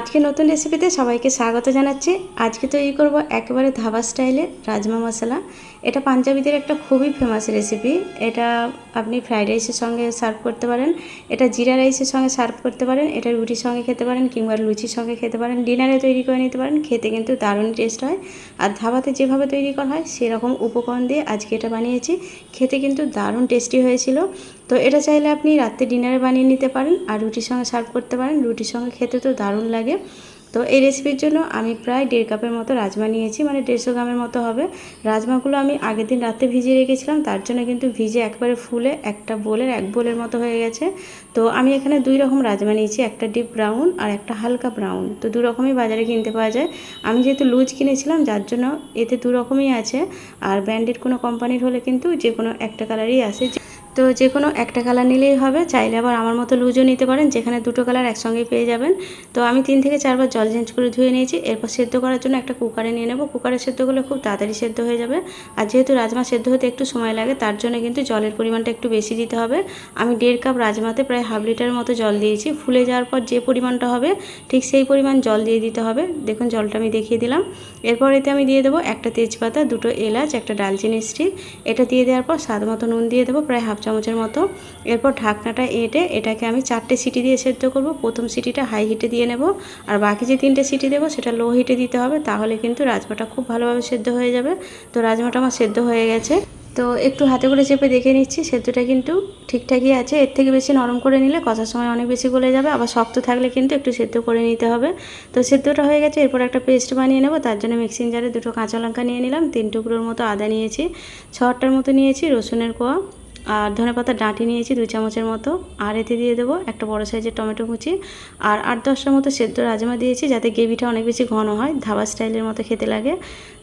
আজকে নতুন রেসিপিতে সবাইকে স্বাগত জানাচ্ছি। আজকে তৈরি করব একেবারে ধাবা স্টাইলে রাজমা মশলা। এটা পাঞ্জাবিদের একটা খুবই ফেমাস রেসিপি এটা আপনি ফ্রাইড রাইসের সঙ্গে সার্ভ করতে পারেন, এটা জিরা রাইসের সঙ্গে সার্ভ করতে পারেন, এটা রুটির সঙ্গে খেতে পারেন কিংবা লুচির সঙ্গে খেতে পারেন। ডিনারে তৈরি করে নিতে পারেন, খেতে কিন্তু দারুণ টেস্ট হয়। আর ধাবাতে যেভাবে তৈরি করা হয়, সেরকম উপকরণ দিয়ে আজকে এটা বানিয়েছি। খেতে কিন্তু দারুণ টেস্টি হয়েছিল। তো এটা চাইলে আপনি রাত্রে ডিনারে বানিয়ে নিতে পারেন আর রুটির সঙ্গে সার্ভ করতে পারেন। রুটির সঙ্গে খেতে তো দারুণ লাগে। তো এই রেসিপির জন্য আমি প্রায় দেড় কাপের মতো রাজমা নিয়েছি মানে দেড়শো গ্রামের মতো হবে। রাজমাগুলো আমি আগের দিন রাতে ভিজিয়ে রেখেছিলাম, তার জন্য কিন্তু ভিজে একবারে ফুলে একটা বোলের, এক বোলের মতো হয়ে গেছে। তো আমি এখানে দুই রকম রাজমা নিয়েছি, একটা ডিপ ব্রাউন আর একটা হালকা ব্রাউন তো দু রকমই বাজারে কিনতে পাওয়া যায়। আমি যেহেতু লুজ কিনেছিলাম, যার জন্য এতে দু রকমই আছে। আর ব্র্যান্ডেড কোনো কোম্পানির হলে কিন্তু যে কোনো একটা কালারই আসে। তো যে কোনো একটা কালার নিলেই হবে। চাইলে আবার আমার মতো লুজও নিতে পারেন, যেখানে দুটো কালার একসঙ্গেই পেয়ে যাবেন। তো আমি তিন থেকে চারবার জল চেঞ্জ করে ধুয়ে নিয়েছি। এরপর সেদ্ধ করার জন্য একটা কুকারে নিয়ে নেব। কুকারে সেদ্ধ করলে খুব তাড়াতাড়ি সেদ্ধ হয়ে যাবে। আর যেহেতু রাজমা সেদ্ধ হতে একটু সময় লাগে, তার জন্য কিন্তু জলের পরিমাণটা একটু বেশি দিতে হবে। আমি দেড় কাপ রাজমাতে প্রায় হাফ লিটার মতো জল দিয়েছি। ফুলে যাওয়ার পর যে পরিমাণটা হবে, ঠিক সেই পরিমাণ জল দিয়ে দিতে হবে। দেখুন জলটা আমি দেখিয়ে দিলাম। এরপর এতে আমি দিয়ে দেবো একটা তেজপাতা, দুটো এলাচ, একটা ডালচিনি স্টিক। এটা দিয়ে দেওয়ার পর স্বাদ মতো নুন দিয়ে দেবো। প্রায় হাফ চামচের মতো। এরপর ঢাকনাটা এঁটে এটাকে আমি চারটে সিটি দিয়ে সেদ্ধ করব। প্রথম সিটিটা হাই হিটে দিয়ে নেব। আর বাকি যে তিনটে সিটি দেবো, সেটা লো হিটে দিতে হবে। তাহলে কিন্তু রাজমাটা খুব ভালোভাবে সেদ্ধ হয়ে যাবে। তো রাজমাটা আমার সেদ্ধ হয়ে গেছে। তো একটু হাতে করে চেপে দেখে নিচ্ছি। সেদ্ধটা কিন্তু ঠিকঠাকই আছে। এর থেকে বেশি নরম করে নিলে কষার সময় অনেক বেশি গলে যাবে। আবার শক্ত থাকলে কিন্তু একটু সেদ্ধ করে নিতে হবে। তো সেদ্ধটা হয়ে গেছে। এরপর একটা পেস্ট বানিয়ে নেব। তার জন্য মিক্সিং জারে দুটো কাঁচা লঙ্কা নিয়ে নিলাম। তিন টুকরোর মতো আদা নিয়েছি। ছটার মতো নিয়েছি রসুনের কোয়া। আর ধনে পাতা ডাঁটি নিয়েছি দুই চামচের মতো। আর এতে দিয়ে দেবো একটা বড় সাইজের টমেটো কুচি। আর আট দশটার মতো সেদ্ধ রাজমা দিয়েছি যাতে গ্রেভিটা অনেক বেশি ঘন হয়, ধাবা স্টাইলের মতো খেতে লাগে।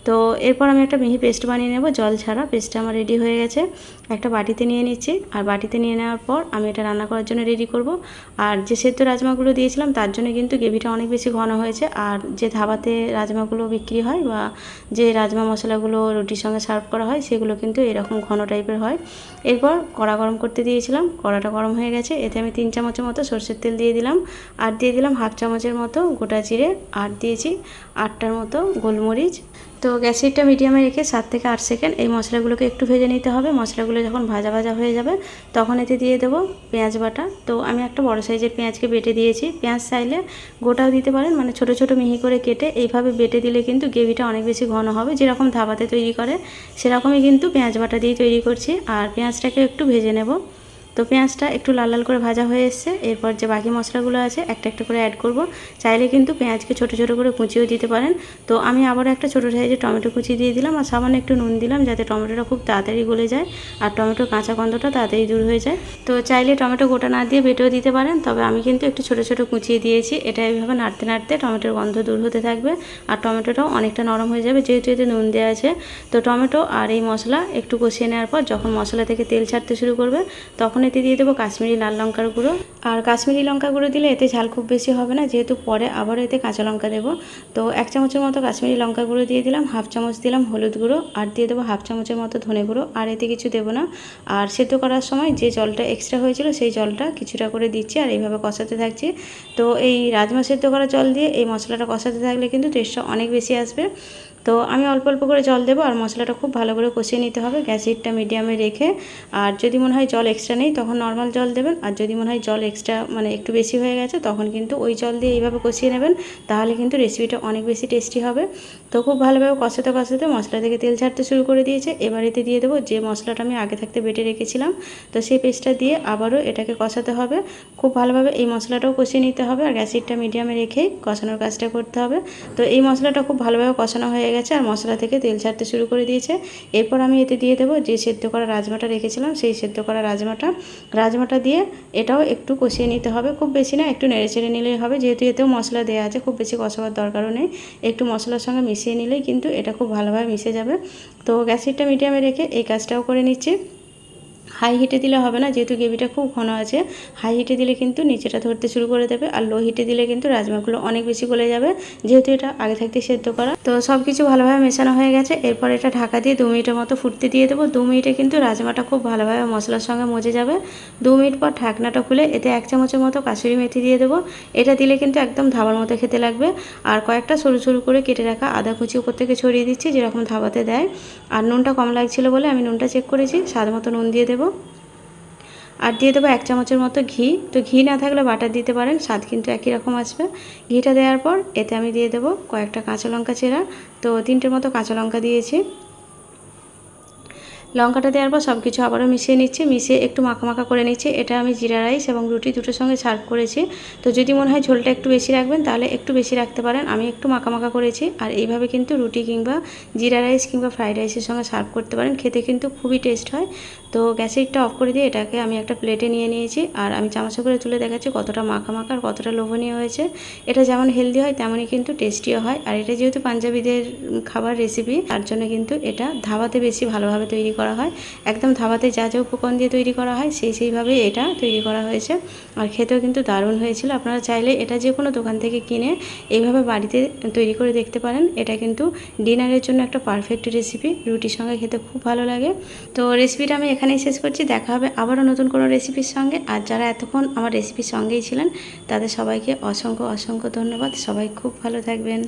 তো এরপর আমি একটা মিহি পেস্ট বানিয়ে নেব, জল ছাড়া। পেস্টটা আমার রেডি হয়ে গেছে। একটা বাটিতে নিয়ে নিচ্ছি। আর বাটিতে নিয়ে নেওয়ার পর আমি এটা রান্না করার জন্য রেডি করব। আর যে সেদ্ধ রাজমাগুলো দিয়েছিলাম, তার জন্য কিন্তু গ্রেভিটা অনেক বেশি ঘন হয়েছে। আর যে ধাবাতে রাজমাগুলো বিক্রি হয় বা যে রাজমা মশলাগুলো রুটির সঙ্গে সার্ভ করা হয়, সেগুলো কিন্তু এরকম ঘন টাইপের হয়। এরপর কড়া গরম করতে দিয়েছিলাম। কড়াটা গরম হয়ে গেছে। এতে আমি তিন চামচের মতো সর্ষের তেল দিয়ে দিলাম। আর দিয়ে দিলাম হাফ চামচের মতো গোটা জিরে। আর দিয়েছি আটটার মতো গোলমরিচ। তো গ্যাসেরটা মিডিয়ামে রেখে সাত থেকে আট সেকেন্ড এই মশলাগুলোকে একটু ভেজে নিতে হবে। মশলাগুলো যখন ভাজা ভাজা হয়ে যাবে, তখন এতে দিয়ে দেবো পেঁয়াজ বাটা। তো আমি একটা বড় সাইজের পেঁয়াজকে বেটে দিয়েছি। পেঁয়াজ চাইলে গোটাও দিতে পারেন মানে ছোট ছোট মিহি করে কেটে এইভাবে বেটে দিলে কিন্তু গ্রেভিটা অনেক বেশি ঘন হবে। যেরকম ধাবাতে তৈরি করে, সেরকমই কিন্তু পেঁয়াজ বাটা দিয়ে তৈরি করছি। আর পেঁয়াজটাকে একটু ভেজে নেব। তো পেঁয়াজটা একটু লাল লাল করে ভাজা হয়ে এসছে। এরপর যে বাকি মশলাগুলো আছে, একটা একটা করে অ্যাড করব। চাইলে কিন্তু পেঁয়াজকে ছোট ছোট করে কুচিও দিতে পারেন। তো আমি আবারও একটা ছোটো সাইজে টমেটো কুচি দিয়ে দিলাম আর সামান্য একটু নুন দিলাম যাতে টমেটোটা খুব তাড়াতাড়ি গলে যায় আর টমেটোর কাঁচা গন্ধটা তাড়াতাড়ি দূর হয়ে যায়। তো চাইলে টমেটো গোটা না দিয়ে বেটেও দিতে পারেন, তবে আমি কিন্তু একটু ছোটো ছোটো কুচিয়ে দিয়েছি। এটা এইভাবে নাড়তে নাড়তে টমেটোর গন্ধ দূর হতে থাকবে আর টমেটোটাও অনেকটা নরম হয়ে যাবে যেহেতু এতে নুন দেওয়া আছে। তো টমেটো আর এই মশলা একটু কষিয়ে নেওয়ার পর যখন মশলা থেকে তেল ছাড়তে শুরু করবে তখন এতে দিয়ে দেবো কাশ্মীরি লাল লঙ্কার গুঁড়ো। আর কাশ্মীরি লঙ্কা গুঁড়ো দিলে এতে ঝাল খুব বেশি হবে না, যেহেতু পরে আবারও এতে কাঁচা লঙ্কা দেবো। তো এক চামচের মতো কাশ্মীরি লঙ্কা গুঁড়ো দিয়ে দিলাম, হাফ চামচ দিলাম হলুদ গুঁড়ো, আর দিয়ে দেবো হাফ চামচের মতো ধনে গুঁড়ো, আর এতে কিছু দেবো না। আর সেদ্ধ করার সময় যে জলটা এক্সট্রা হয়েছিল সেই জলটা কিছুটা করে দিচ্ছি, আর এইভাবে কষাতে থাকছি। তো এই রাজমা সেদ্ধ করা জল দিয়ে এই মশলাটা কষাতে থাকলে কিন্তু টেস্টটা অনেক বেশি আসবে। তো আমি অল্প অল্প করে জল দেবো আর মশলাটা খুব ভালো করে কষিয়ে নিতে হবে। গ্যাস হিটটা মিডিয়ামে রেখে। আর যদি মনে হয় জল এক্সট্রা নেই, তখন নর্মাল জল দেবেন। আর যদি মনে হয় জল এক্সট্রা মানে একটু বেশি হয়ে গেছে, তখন কিন্তু ওই জল দিয়ে এইভাবে কষিয়ে নেবেন। তাহলে কিন্তু রেসিপিটা অনেক বেশি টেস্টি হবে। তো খুব ভালোভাবে কষাতে কষাতে মশলা থেকে তেল ছাড়তে শুরু করে দিয়েছে। এবার এতে দিয়ে দেবো যে মশলাটা আমি আগে থাকতে বেটে রেখেছিলাম। তো সেই পেস্টটা দিয়ে আবারও এটাকে কষাতে হবে। খুব ভালোভাবে এই মশলাটাও কষিয়ে নিতে হবে। আর গ্যাস হিটটা মিডিয়ামে রেখেই কষানোর কাজটা করতে হবে। তো এই মশলাটা খুব ভালোভাবে কষানো হয়ে গেছে। আর মশলা থেকে তেল ছাড়তে শুরু করে দিয়েছে। এরপর আমি এতে দিয়ে দেবো যে সেদ্ধ করা রাজমাটা রেখেছিলাম, সেই সেদ্ধ করা রাজমাটা। রাজমাটা দিয়ে এটাও একটু কষিয়ে নিতে হবে, খুব বেশি না, একটু নেড়ে চেড়ে নিলেই হবে। যেহেতু এতেও মশলা দেওয়া আছে, খুব বেশি কষাবার দরকারও নেই। একটু মশলার সঙ্গে মিশিয়ে নিলেই কিন্তু এটা খুব ভালোভাবে মিশে যাবে। তো গ্যাসিটটা মিডিয়ামে রেখে এই কাজটাও করে নিচ্ছি। হাই হিটে দিলে হবে না, যেহেতু গ্রেভিটা খুব ঘন আছে, হাই হিটে দিলে কিন্তু নিচেটা ধরতে শুরু করে দেবে আর লো হিটে দিলে কিন্তু রাজমাগুলো অনেক বেশি গলে যাবে, যেহেতু এটা আগে থাকতে সেদ্ধ করা। তো সব কিছু ভালোভাবে মেশানো হয়ে গেছে, এরপর এটা ঢাকা দিয়ে দু মিনিটের মতো ফুটতে দিয়ে দেবো, দু মিনিটে কিন্তু রাজমাটা খুব ভালোভাবে মশলার সঙ্গে মজে যাবে। দু মিনিট পর ঢাকনাটা খুলে এতে এক চামচের মতো কাসুরি মেথি দিয়ে দেবো, এটা দিলে কিন্তু একদম ধাবার মতো খেতে লাগবে। আর কয়েকটা সরু সরু করে কেটে রাখা আদা কুচি উপর থেকে ছড়িয়ে দিচ্ছি, যেরকম ধাবাতে দেয়। আর নুনটা কম লাগছিল বলে আমি নুনটা চেক করেছি, স্বাদ মতো নুন দিয়ে দেবো। আর দিয়ে দেবো এক চামচের মতো ঘি। তো ঘি না থাকলে বাটার দিতে পারেন, স্বাদ কিন্তু একই রকম আসবে। ঘিটা দেওয়ার পর এতে আমি দিয়ে দেবো কয়েকটা কাঁচা লঙ্কা চেরা। তো তিনটের মতো কাঁচা লঙ্কা দিয়েছি। লঙ্কাটা দেওয়ার পর সব কিছু আবারও মিশিয়ে নিচ্ছি, মিশিয়ে একটু মাখা করে নিচ্ছি। এটা আমি জিরা রাইস এবং রুটি দুটোর সঙ্গে সার্ভ করেছি। তো যদি মনে হয় ঝোলটা একটু বেশি রাখবেন তাহলে একটু বেশি রাখতে পারেন। আমি একটু মাখা করেছি আর এইভাবে কিন্তু রুটি কিংবা জিরা রাইস কিংবা ফ্রাইড রাইসের সঙ্গে সার্ভ করতে পারেন। খেতে কিন্তু খুবই টেস্ট হয়। তো গ্যাসেরটা অফ করে দিয়ে এটাকে আমি একটা প্লেটে নিয়ে নিয়েছি আর আমি চামচে করে তুলে দেখাচ্ছি কতটা মাখা মাখা আর কতটা লোভনীয় হয়েছে। এটা যেমন হেলদি হয়, তেমনই কিন্তু টেস্টিও হয়। আর এটা যেহেতু পাঞ্জাবিদের খাবার রেসিপি তার জন্য কিন্তু এটা ধাবাতে বেশি ভালোভাবে তৈরি করা হয়। একদম ধাবাতে যা যা উপকরণ দিয়ে তৈরি করা হয়, সেই সেইভাবেই এটা তৈরি করা হয়েছে। আর খেতেও কিন্তু দারুণ হয়েছিল। আপনারা চাইলে এটা যে কোনো দোকান থেকে কিনে এইভাবে বাড়িতে তৈরি করে দেখতে পারেন। এটা কিন্তু ডিনারের জন্য একটা পারফেক্ট রেসিপি। রুটির সঙ্গে খেতে খুব ভালো লাগে। তো রেসিপিটা আমি এখানেই শেষ করছি। দেখা হবে আবারও নতুন কোনো রেসিপির সঙ্গে। আর যারা এতক্ষণ আমার রেসিপির সঙ্গেই ছিলেন, তাদের সবাইকে অসংখ্য অসংখ্য ধন্যবাদ। সবাই খুব ভালো থাকবেন।